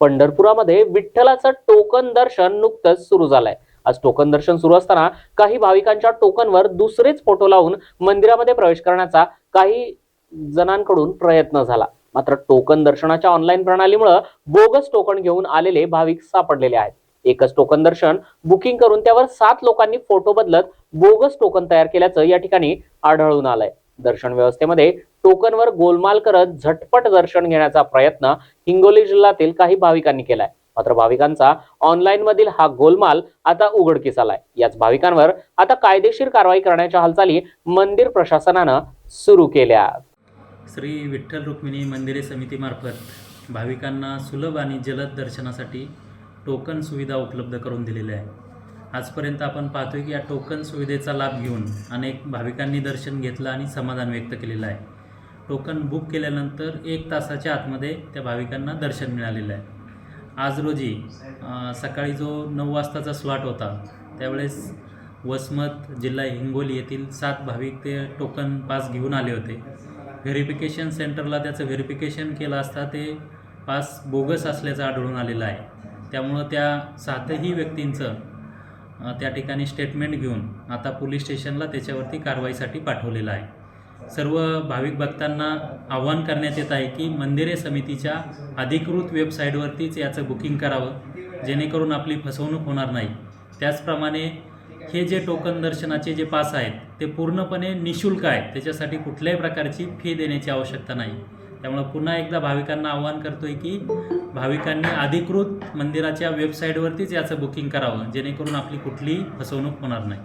पंढरपुरामध्ये विठ्ठलाचं token दर्शन नुकतंच सुरू झालंय. आज टोकन दर्शन सुरू असताना काही भाविकांच्या टोकनवर दुसरेच फोटो लावून मंदिरामध्ये प्रवेश करण्याचा काही जणांकडून प्रयत्न झाला. मात्र टोकन दर्शनाच्या ऑनलाईन प्रणालीमुळे बोगस टोकन घेऊन आलेले भाविक सापडलेले आहेत. एकच टोकन दर्शन बुकिंग करून त्यावर सात लोकांनी फोटो बदलत बोगस टोकन तयार केल्याचं या ठिकाणी आढळून आलंय. दर्शन व्यवस्थेमध्ये टोकनवर गोलमाल करत झटपट दर्शन घेण्याचा प्रयत्न हिंगोली जिल्ह्यातील काही भाविकांनी केलाय. मात्र भाविकांचा ऑनलाईन मधील हा गोलमाल आता उघडकीस आलाय. याच भाविकांवर आता कायदेशीर कारवाई करण्याच्या हालचाली मंदिर प्रशासनानं सुरू केल्या श्री विठ्ठल रुक्मिणी मंदिरे समितीमार्फत भाविकांना सुलभ आणि जलद दर्शनासाठी टोकन सुविधा उपलब्ध करून दिलेल्या आहे आजपर्यंत आपण पाहतोय की या टोकन सुविधेचा लाभ घेऊन अनेक भाविकांनी दर्शन घेतलं आणि समाधान व्यक्त केलेलं आहे. टोकन बुक केल्यानंतर एक तासाच्या आतमध्ये त्या भाविकांना दर्शन मिळालेलं आहे. आज रोजी सकाळी जो नऊ वाजताचा स्लॉट होता त्यावेळेस वसमत जिल्हा हिंगोली येथील सात भाविक ते टोकन पास घेऊन आले होते. व्हेरिफिकेशन सेंटरला त्याचं व्हेरिफिकेशन केलं असता ते पास बोगस असल्याचं आढळून आलेलं आहे. त्यामुळं त्या सातही व्यक्तींचं त्या ठिकाणी स्टेटमेंट घेऊन आता पोलीस स्टेशनला त्याच्यावरती कारवाईसाठी पाठवलेलं आहे. सर्व भाविक भक्तांना आव्हान करण्यात येत आहे की मंदिरे समितीच्या अधिकृत वेबसाईटवरतीच याचं बुकिंग करावं जेणेकरून आपली फसवणूक होणार नाही. त्याचप्रमाणे हे जे टोकन दर्शनाचे जे पास आहेत ते पूर्णपणे निशुल्क आहेत. त्याच्यासाठी कुठल्याही प्रकारची फी देण्याची आवश्यकता नाही. त्यामुळं पुन्हा एकदा भाविकांना आवाहन करतोय की भाविकांनी अधिकृत मंदिराच्या वेबसाईटवरतीच याचं बुकिंग करावं जेणेकरून आपली कुठलीही फसवणूक होणार नाही.